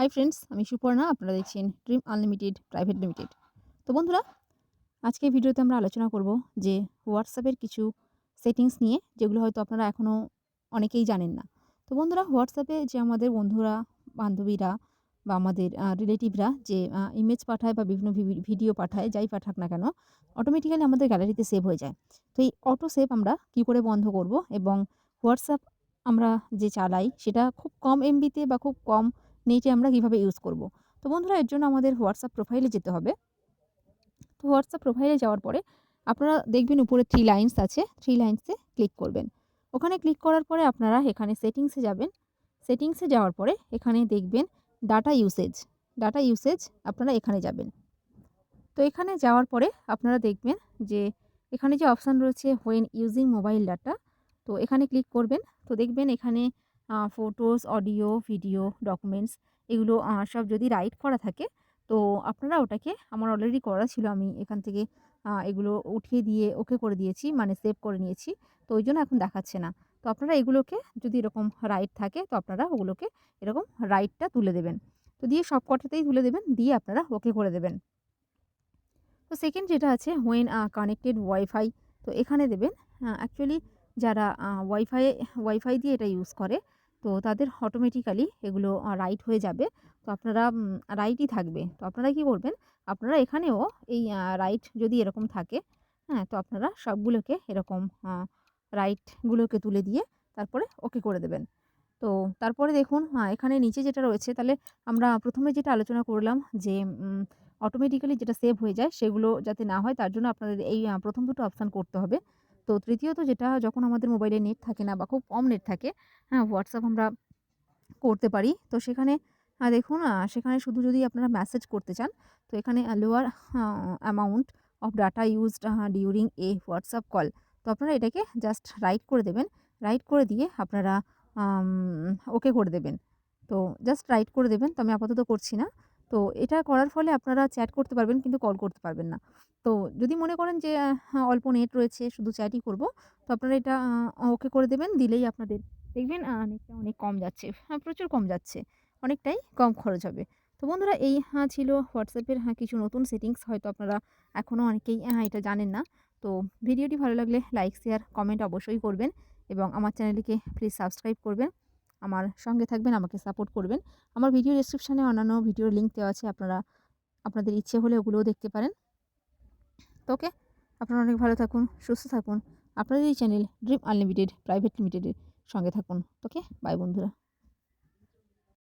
Hi friends, আমি সুপর্ণা, আপনারা দেখছেন ড্রিম আনলিমিটেড, প্রাইভেট লিমিটেড। তো বন্ধুরা, আজকে ভিডিওতে আমরা আলোচনা করব যে হোয়াটসঅ্যাপের কিছু সেটিংস নিয়ে, যেগুলো হয়তো আপনারা এখনও অনেকেই জানেন না। তো বন্ধুরা হোয়াটসঅ্যাপে যে আমাদের বন্ধুরা, বান্ধবীরা বা আমাদের রিলেটিভরা যে ইমেজ পাঠায় বা বিভিন্ন ভিডিও পাঠায়, যাই পাঠাক না কেন অটোমেটিক্যালি আমাদের গ্যালারিতে সেভ হয়ে যায়। তো এই অটো সেভ আমরা কি করে বন্ধ করব এবং হোয়াটসঅ্যাপ আমরা যে চালাই, সেটা খুব কম এমবিতে বা খুব কম নেটে আমরা কীভাবে ইউজ করব? তো বন্ধুরা, এর জন্য আমাদের হোয়াটসঅ্যাপ প্রোফাইলে যেতে হবে। তো হোয়াটসঅ্যাপ প্রোফাইলে যাওয়ার পরে আপনারা দেখবেন উপরে থ্রি লাইন্স আছে। থ্রি লাইন্সে ক্লিক করবেন। ওখানে ক্লিক করার পরে আপনারা এখানে সেটিংসে যাবেন। সেটিংসে যাওয়ার পরে এখানে দেখবেন ডাটা ইউসেজ ডাটা ইউসেজ আপনারা এখানে যাবেন। তো এখানে যাওয়ার পরে আপনারা দেখবেন যে এখানে যে অপশান রয়েছে হোয়েন ইউজিং মোবাইল ডাটা তো এখানে ক্লিক করবেন। তো দেখবেন এখানে ফটোস অডিও ভিডিও ডকুমেন্টস এগুলো সব যদি রাইট করা থাকে, তো আপনারা ওটাকে, আমার অলরেডি করা ছিল, আমি এখান থেকে এগুলো উঠিয়ে দিয়ে ওকে করে দিয়েছি মানে সেভ করে নিয়েছি, তো ওই জন্য এখন দেখাচ্ছে না। তো আপনারা এগুলোকে যদি এরকম রাইট থাকে, তো আপনারা ওগুলোকে এরকম রাইটটা তুলে দেবেন। তো দিয়ে সব কটাতেই তুলে দেবেন, দিয়ে আপনারা ওকে করে দেবেন। তো সেকেন্ড যেটা আছে হোয়েন কানেক্টেড ওয়াইফাই তো এখানে দেবেন অ্যাকচুয়ালি যারা ওয়াইফাই ওয়াইফাই দিয়ে এটা ইউজ করে তো তাদের অটোমেটিক্যালি এগুলো রাইট হয়ে যাবে। তো আপনারা রাইটই থাকবে। তো আপনারা কি করবেন? আপনারা এখানেও এই রাইট যদি এরকম থাকে হ্যাঁ তো আপনারা সবগুলোকে এরকম রাইটগুলোকে তুলে দিয়ে তারপরে ওকে করে দেবেন। তো তারপরে দেখুন এখানে নিচে যেটা রয়েছে, তাহলে আমরা প্রথমে যেটা আলোচনা করলাম যে অটোমেটিক্যালি যেটা সেভ হয়ে যায়, সেগুলো যাতে না হয়, তার জন্য আপনাদের এই প্রথম দুটো অপশান করতে হবে। তো তৃতীয়ত যেটা যখন আমাদের মোবাইলে নেট থাকে না বা খুব কম নেট থাকে হ্যাঁ হোয়াটসঅ্যাপ আমরা করতে পারি। তো সেখানে দেখুন সেখানে শুধু যদি আপনারা মেসেজ করতে চান, তো এখানে lower amount of data used during a WhatsApp call তো আপনারা এটাকে জাস্ট রাইট করে দেবেন। রাইট করে দিয়ে আপনারা ওকে করে দেবেন। তো জাস্ট রাইট করে দেবেন। তো আমি আপাতত করছি না। তো এটা করার ফলে আপনারা চ্যাট করতে পারবেন কিন্তু কল করতে পারবেন না। তো যদি মনে করেন যে হ্যাঁ, অল্প নেট রয়েছে শুধু চ্যাটই করব তো আপনারা এটা ওকে করে দেবেন দিলেই আপনাদের দেখবেন নেটটা অনেক কম যাচ্ছে হ্যাঁ প্রচুর কম যাচ্ছে অনেকটাই কম খরচ হবে। তো বন্ধুরা এই হ্যাঁ ছিল হোয়াটসঅ্যাপের হ্যাঁ কিছু নতুন সেটিংস হয়তো আপনারা এখনও অনেকেই হ্যাঁ এটা জানেন না। তো ভিডিওটি ভালো লাগলে লাইক শেয়ার কমেন্ট অবশ্যই করবেন এবং আমার চ্যানেলটিকে প্লিজ সাবস্ক্রাইব করবেন। আমার সঙ্গে থাকবেন, আমাকে সাপোর্ট করবেন। আমার ভিডিও ডিসক্রিপশানে অন্যান্য ভিডিওর লিঙ্ক দেওয়া আছে, আপনারা, আপনাদের ইচ্ছে হলে ওগুলোও দেখতে পারেন। তো ওকে, আপনারা অনেক ভালো থাকুন, সুস্থ থাকুন। আপনাদের এই চ্যানেল ড্রিম আনলিমিটেড প্রাইভেট লিমিটেডের সঙ্গে থাকুন। ওকে বাই বন্ধুরা।